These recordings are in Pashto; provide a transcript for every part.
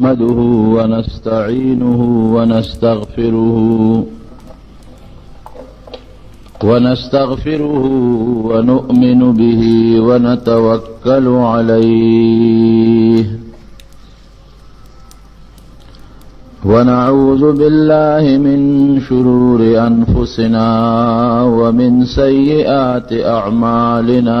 نحمده ونستعينه ونستغفره ونستغفره ونؤمن به ونتوكل عليه ونعوذ بالله من شرور أنفسنا ومن سيئات أعمالنا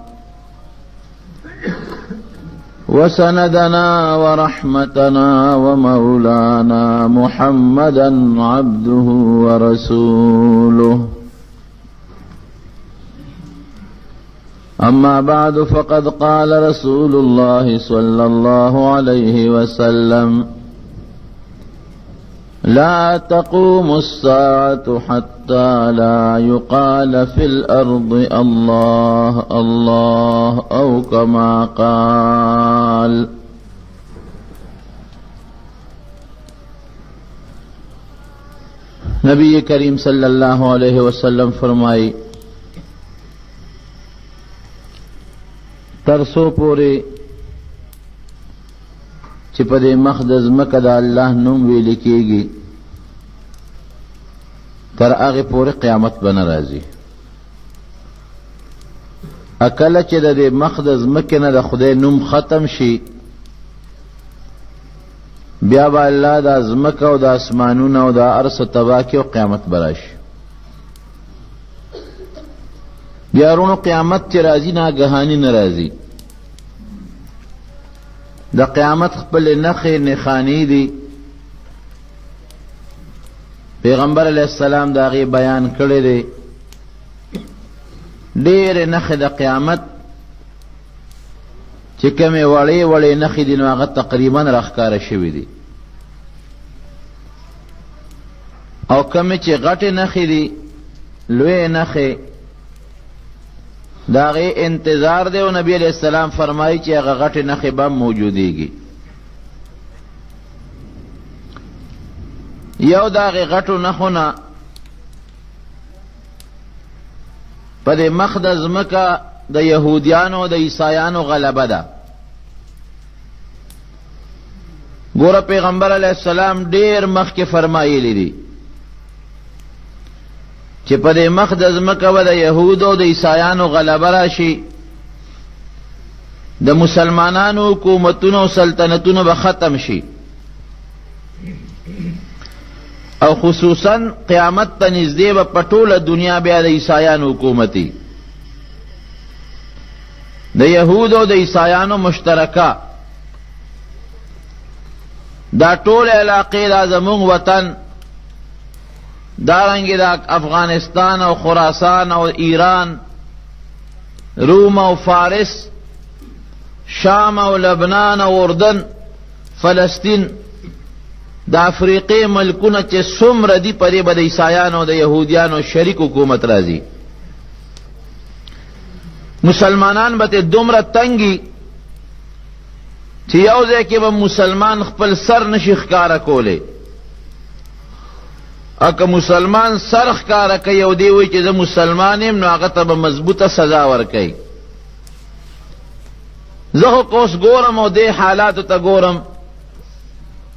وسندنا ورحمتنا ومولانا محمدا عبده ورسوله. أما بعد فقد قال رسول الله صلى الله عليه وسلم لا تقوم الساعة حتى لا يقال في الأرض الله الله أو كما قال. نبی کریم صلی اللہ علیہ وسلم فرمائی، ترسو پوری چې په دې مخ د ځمکه د الله نوم ویل کېږي تر هغې پورې قیامت به نه راځي. اکله چې د دې مخ د ځمکې نه د خدای نوم ختم شي بیا به الله د ځمکه او د اسمانونه او د ارس تباه کړي او قیامت به راشي. بیا رونو قیامت چې راځي ناګهاني نه راځي د قیامت خپل نخې نخانی دي. پیغمبر علیہ السلام دا غي بیان کړی دی. ډېر نخې د قیامت چې کومې وړې وړې نخې دي نو هغه تقریبا راښکاره شوي دي. او کومې چې غټې نخې دي لوی نخې دا غي انتظار دی او نبی علیہ السلام فرمایي چې هغه غټه نخې به موجوديږي یو دا غي غټو نخونه په دې مخ د ځمکه د يهوديانو د عیسایانو غلبه ده. ګوره پیغمبر علیہ السلام ډیر مخکې فرمایلی دي چې په دې مخ د ځمکه به د یهودو او د عیسایانو غلبه راشي د مسلمانانو حکومتونو او سلطنتونو به ختم شي. او خصوصا قیامت ته نږدې به په ټوله دنیا بیا د عیسایانو حکومتي. د یهودو او د عیسایانو مشترکه. دا ټول علاقې دا زمونږ وطن دارنګه دا افغانستان او خراسان او ایران روم او فارس شام او لبنان او اردن فلسطین. د افریقې ملکونه چې څومره دي پرې به د عیسایانو د یهودیانو شریک حکومت راځي. مسلمانان به دومره تنګي چې یو ځای کې به مسلمان خپل سر نشي ښکاره کولی اکه مسلمان سرخ کار کوي او دی وی چې زه مسلمان یم نو هغه ته به مضبوطه سزا ورکوي زه خو اوس ګورم او دې حالاتو ته ګورم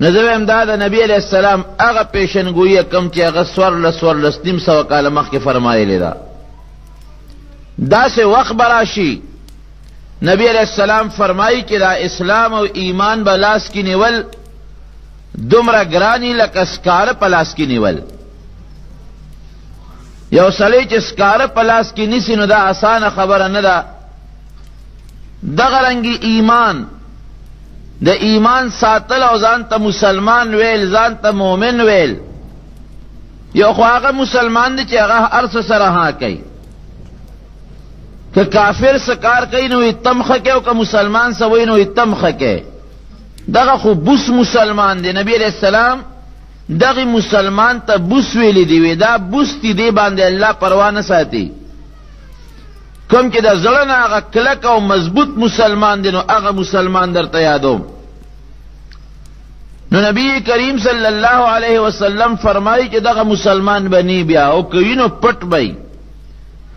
نو زه وایم دا د نبي علیه السلام هغه پیشنګویي کوم چې هغه څوارلس څوارلس نیم سوه کاله مخکې فرمایلې ده. داسې وخت به راشي نبی علیہ السلام فرمایي چې دا اسلام او ایمان به لاس کې نیول دومره ګرانی لکه سکاره په لاس کې نیول یو سړی چې سکاره په لاس کې نیسي نو دا اسانه خبره نه ده. دغه رنګي ایمان. د ایمان ساتل او ځان ته مسلمان ویل ځان ته مؤمن ویل. یو خو هغه مسلمان دی چې هغه هر څه سره ها کوي. که کافر سکار کوي نو تم خکه او که مسلمان سوي نو تم خکه دغه خو بوس مسلمان دی. نبی علیہ السلام دغه مسلمان ته بوس ویلی دی دا بوس دی دی باندې الله پروا نه ساتي کوم چې د زړه نه هغه کلک او مضبوط مسلمان دی نو هغه مسلمان درته یادوم. نو نبی کریم صلی الله علیه وسلم فرمایي چې دغه مسلمان بنی بیا او کوي نو پټ بای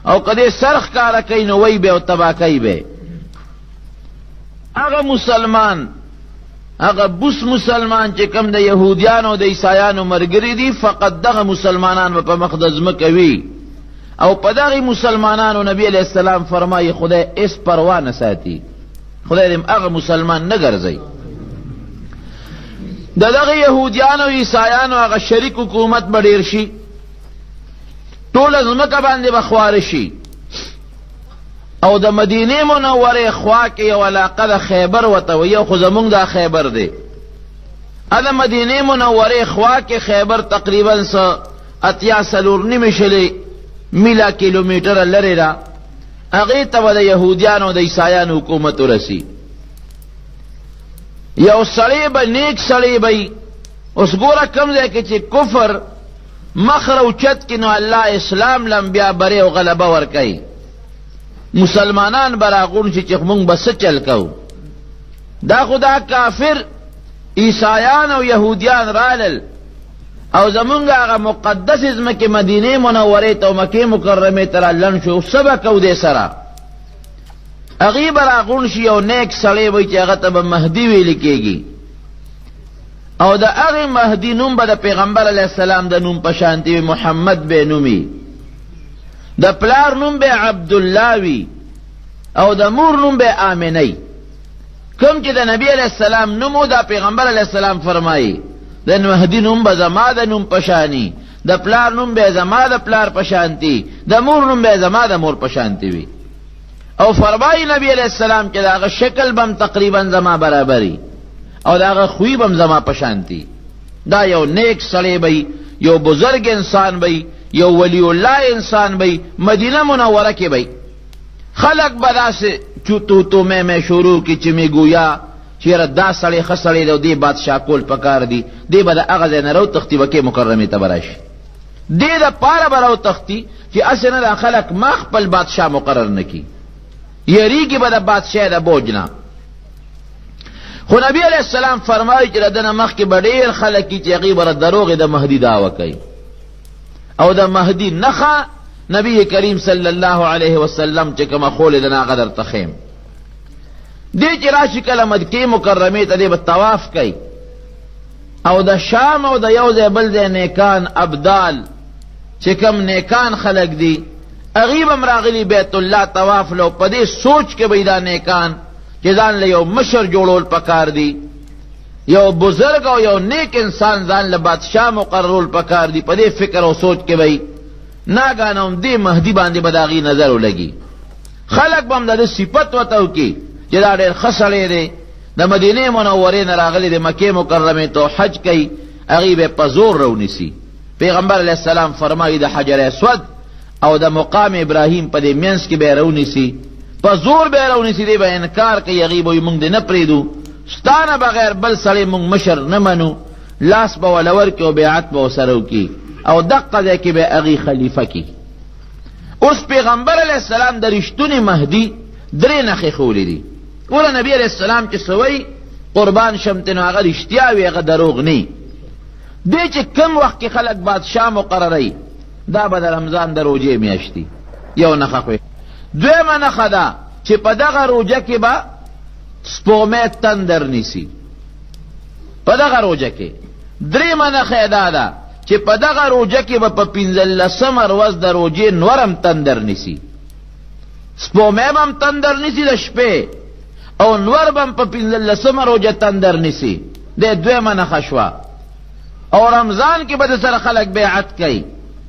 او کده سرخ کارا کوي نو وی به او تبا کوي به هغه مسلمان هغه بوس مسلمان چې کم د يهوديانو د عیسایانو مرګري دي فقط دغه مسلمانان په مقدس مکوي او په دغه مسلمانانو نبی علیہ السلام فرمایي خدای اس پروا نه ساتي. خدای دې هغه مسلمان نه ګرځي. د دغه يهوديانو او عیسایانو هغه شریک حکومت بډیر شي. ټول زمکه باندې بخوار شي او د مدینه منوره خوا کې یو علاقه د خیبر وته و یو خو زمونږ د خیبر دی. ا د مدینه منوره خوا کې خیبر تقریبا س اتیا سلور نیمه شلې میلا کیلومتر لري را هغه ته د يهوديانو د عیسایانو حکومت ورسی یو سړی به نیک سړی به اوس ګوره کم ځای کې چې کفر مخر او چت کې نو الله اسلام لم بیا بره او غلبه ور کوي مسلمانان براغون چې موږ بس چل کو دا خدا کافر عیسایان او يهوديان رالل. او زمونږ هغه مقدس ځمکې مدینه منورې ته مکې مکرمه ته لن شو. سبا کو دې سره؟ هغې به راغون شي یو نیک سړی وي چې هغه ته به مهدي ویل کېږي. او د هغې مهدي نوم به د پیغمبر علیه السلام د نوم په شانتي محمد به نومي د پلار نوم به عبدالله وي او د مور نوم به آمنی کوم چې د نبی علیہ السلام نومو دا پیغمبر علیہ السلام فرمایي. د مهدی نوم به زما د نوم پشانی د پلار نوم به زما د پلار پشانتی د مور نوم به زما د مور پشانتی وي. او فرمایي نبی علیہ السلام چې داغه شکل بم تقریبا زما برابري او داغه خوی بم زما پشانتی دا یو نیک سړی بی یو بزرگ انسان بی یو ولی الله انسان بی مدینه منوره کې بی. خلق بدا سے چوتو تو میں میں شروع کی چمی گویا چیر دا سړی خسړی دی دی بادشاہ کول پکار دی دی به د هغه ځای نه رو تختی وکې مکرمې ته براشي دی د پاره به رو تختی چې اسنه د خلق ما خپل بادشاہ مقرر نکی یریږي به د بادشاہ د بوجنا خو نبی علیہ السلام فرمایي چې دنه مخکې به ډېر خلک چې هغې به دروغې د مهدي دعوه کوي او د مهدي نخه نبی کریم صلی الله علیه وسلم چې کومه خولې د هغه درته ښیم دی چې راشي کله مکې مکرمې ته دی طواف کوي او د شام او د یو ځای بل ځای نیکان ابدال چې کم نیکان خلق دي هغې به هم راغلي بیت الله طواف لو په سوچ کې به دا نیکان چې ځان له یو مشر جوړول پکار دی. یو بزرگ او یو نیک انسان ځان له بادشاہ مقررول پکار دی. په دې فکر او سوچ کې وي ناګانه هم دې مهدي باندې هغې نظر ولګي. خلق به هم د صفت ورته وکړي چې دا ډېر سړی دی. د مدینې منورې نه راغلی د مکې مکرمې ته حج کوي هغې به په زور رونیسي پیغمبر علیه السلام فرمایي د حجر اسود او د مقام ابراهیم په دې منځ کې به رونیسي په زور به رونیسي دی به انکار کوي هغې به موږ دې نه پرېږدو ستانه بغیر بل سړی موږ مشر نه منو لاس به وله ورکړي او بیعت به ورسره وکړي. او دقه ځای کې به هغې خلیفه کی اوس پیغمبر علیه السلام د رښتونې مهدي درې نښې ښولې دي. ګوره نبی علیه السلام چې سوی قربان شم ته نو هغه رښتیا وي هغه دروغ نه دی چې کم وخت کې خلک بادشاه مقرروي دا به د رمضان د روجې میاشتي یو نښه دویمه نښه ده چې په دغه روجه کې به سپومې تندر نیسي په دغه روجه کې. درېمه نښه دا ده چې په دغه روجه کې به په پنځلسمه ورځ د روجې نورم تندر نیسي سپومې به هم تندر نیسي د شپې او نور به هم په پنځلسمه روجه تندر نیسي د دویمه نښه شوه. او رمضان کې به د سره خلک بیعت کوي.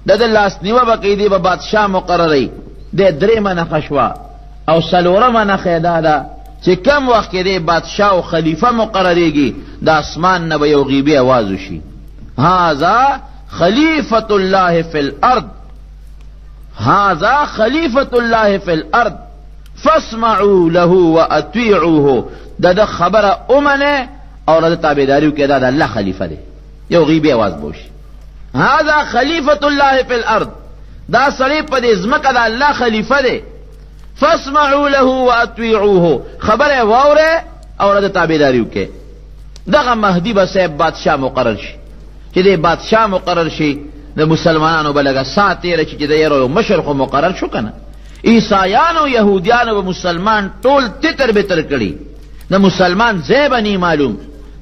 د د لاس نیوه به دی به بادشاه مقرروي د درېمه نښه شوه. او څلورمه نښه دا ده چې کم وخت کې دی بادشاه او خلیفه مقرریږي د اسمان نه به یو غیبي اواز وشي هذا خلیفة الله فی الارض هذا خلیفة الله فی الارض فاسمعوا له واطیعوه د د خبره اومنه او د تابعداریو کې دا د الله خلیفہ دی یو غیبی आवाज بوشي هذا خلیفۃ الله فی الارض دا سړی په دې ځمکه د الله خلیفہ دی فاسمعوا له واطيعوه خبره واوره او د تابعداریو کې دغه مهدی به صاحب بادشاہ مقرر شي چې د بادشاہ مقرر شي د مسلمانانو بلګه سات تیر چې د یو مشر خو مقرر شو کنه عیسایانو یهودیانو به مسلمان ټول تتر بتر کړي د مسلمان زیبنی معلوم.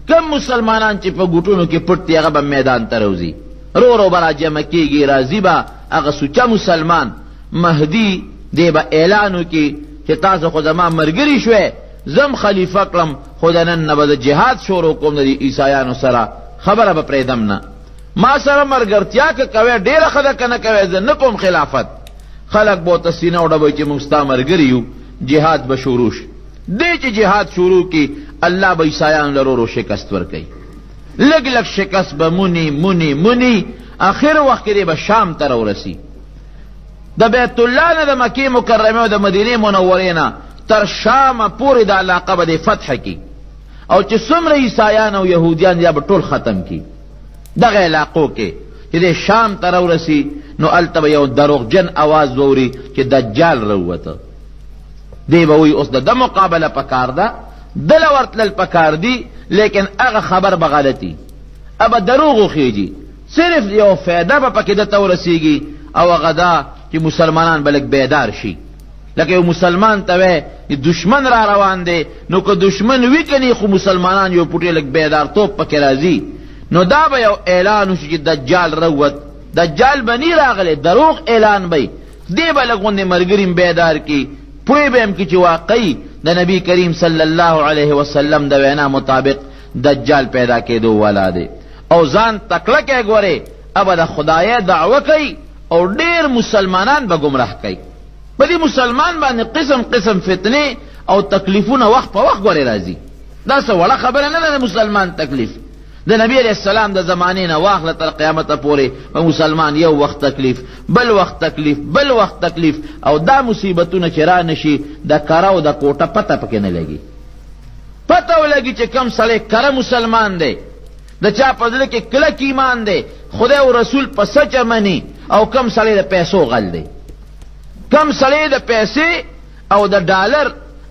کم مسلمانان چې په ګوټونو کې پټ دي هغه میدان ته روزي رو رو به راجمع کېږي راځي به هغه سوچه مسلمان مهدی دی به اعلان وکړي چې تاسو خو زما ملګري شوئ زم خلیفه کړم خو د نن نه به جهاد شروع کوم د عیسایانو سره. خبره به پرېږدم نه. ما سره ملګرتیا که کوې ډېره ښه ده که نه کوې زه نه کوم خلافت. خلق به ورته سینه وډبوي چې موږ ستا ملګري یو. جهاد به شروع شي. دی چې جهاد شروع کی الله به عیسایانو له ورو شکست ورکوي. لږ لږ شکست به مونی مونی مونی. آخر وخت کې به شام ته راورسي د بیت الله نه د مکې مکرمه او د مدینې منورې نه تر شام پورې د علاقه به د فتح کی او چې څومره عیسایان او یهودیان یا به ټول ختم کی دغه علاقو کې چې د شام ته راورسي نو هلته به یو دروغجن اواز ووري چې دجال راووته. دی به وی اوس د ده مقابله پکار ده دله ورتلل پکار دي لیکن هغه خبر به غلطي. ابه دروغ وخیږي صرف یو فایده به پکې دته ورسیږي او هغه دا چې مسلمانان به لږ بیدار شي. لکه یو مسلمان ته وی دشمن را روان دی. نو که دشمن وی کني خو مسلمانان یو پټې لږ بیدار توپ پکې راځي. نو دا به یو اعلان وشي چې دجال روت. دجال به نی راغلی دروغ اعلان به دی به لږ غوندې ملګري بیدار کی. پوی به هم کی چې واقعي د نبی کریم صلی الله علیه وسلم د وینا مطابق دجال پیدا کېدو والا دی. او ځان تکړه کې ګوره ابا د خدای دعوه کوي او ډیر مسلمانان به گمراه کوي. په دې مسلمان باندې قسم قسم فتنه او تکلیفونه وخت په وخت ګوره راځي. دا څه وړه خبره نه ده مسلمان تکلیف. د نبی علیہ السلام د زمانې نه واخله تر قیامت پورې په مسلمان یو وخت تکلیف بل وخت تکلیف بل وخت تکلیف. او دا مصیبتونه چې را نشي د کره او د کوټه پته پکې نه لګي. پته ولګي چې کم سړی کره مسلمان دی. د چا په زړه کې کلک ایمان دی. خدای او رسول په سچ مني او کم سړی د پیسو غل دی. کم سړی د پیسې او د ډالر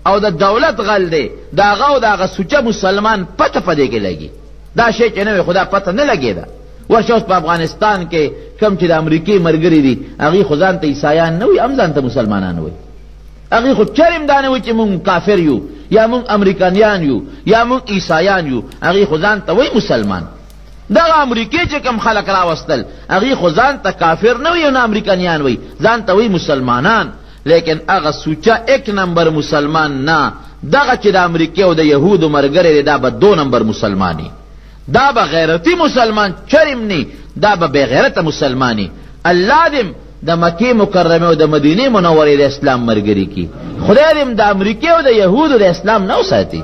او د دولت غل دی. دا هغه او د هغه سوچه مسلمان پته په دې کې لګي. دا شی چې نه خدا پته نه لګېده. ورشه اوس په افغانستان کې کم چې د امریکې ملګري دي هغې خو ځان ته عیسایان نه وي هم ځان ته مسلمانان وي. هغې خو چرم دا نه وي چې مونږ کافر یو یا مونږ امریکانیان یو یا مونږ عیسایان یو هغې خو ځان ته وایي مسلمان دغه امریکې چې کم خلک راوستل. هغې خو ځان ته کافر نه وي او نه امریکانیان وي. ځان ته وایي مسلمانان. لیکن هغه سوچه ایک نمبر مسلمان نه. دغه چې د امریکې او د یهودو ملګری دی دا به دو نمبر مسلمانی دا به غیرتی مسلمان چرم نی دا به بغیرت مسلمانی الله دې د مکې مکرمه او د مدینه منورې د اسلام مرګري کی خدای دې د امریکا او د يهودو د اسلام نو ساتي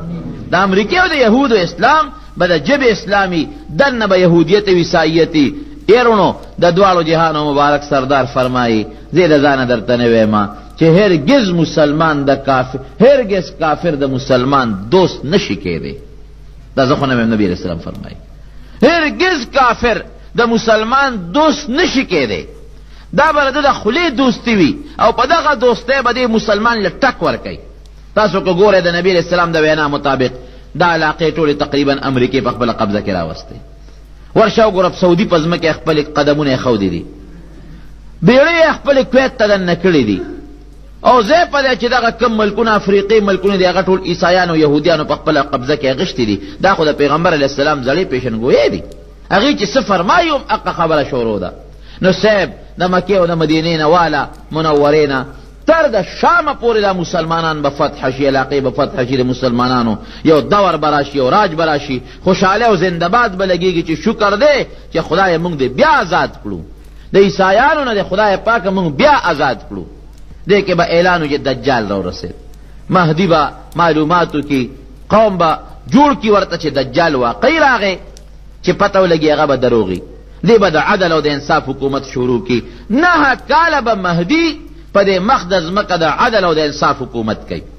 د امریکا او د يهودو اسلام به د جب اسلامي دنه به يهودیت او عیسایت ایرونو د دوالو جهانو مبارک سردار فرمایي زید ځان درته نه وېما چې هرگز مسلمان د کافر هرگز کافر د مسلمان دوست نشي کېدی. دا زخو نه نبی علیہ السلام فرمایي هرگز کافر د مسلمان دوست نشي کېدی. دا به د خلی دوستی وي او په دغه دوستۍ به د مسلمان له ټک ورکوي تاسو که ګورئ د نبی علیہ السلام د وینا مطابق دا علاقې ټولې تقریبا امریکې په خپله قبضه کې راوستې. ورشه وګوره سعودي په ځمکه خپلې قدمونه یې ښودي دي. بیړۍ یې خپلې کویت ته دننه کړي دي. او زه په دې چې دغه کم ملکونه افریقي ملکونه دي هغه ټول عیسایان او يهوديان په خپل قبضه کې اغشتي دي. دا خو د پیغمبر علی السلام ځلې پیشنګوي دي. هغه چې څه فرمایو اقا خبره شروع ده. نو صاحب د مکې او د مدینې نه والا منورې نه تر د شام پورې د مسلمانان به فتح شي علاقې به فتح شي د مسلمانانو. یو دور براشي یو راج براشي خوشحاله او زندهباد به لګېږي چې شکر دی چې خدای موږ دې بیا آزاد کړو. د عیسایانو نه د خدای پاک موږ بیا آزاد کړو. دې کې به اعلان چې دجال را ورسېد. مهدي به معلوماتو کې قوم به جوړ کی ورته چې دجال واقعي راغی چې پته ولګي هغه به دروغي دې به د عدل او د انصاف حکومت شروع کی نه کاله به مهدي په دې مخ د ځمکه د عدل او د انصاف حکومت کوي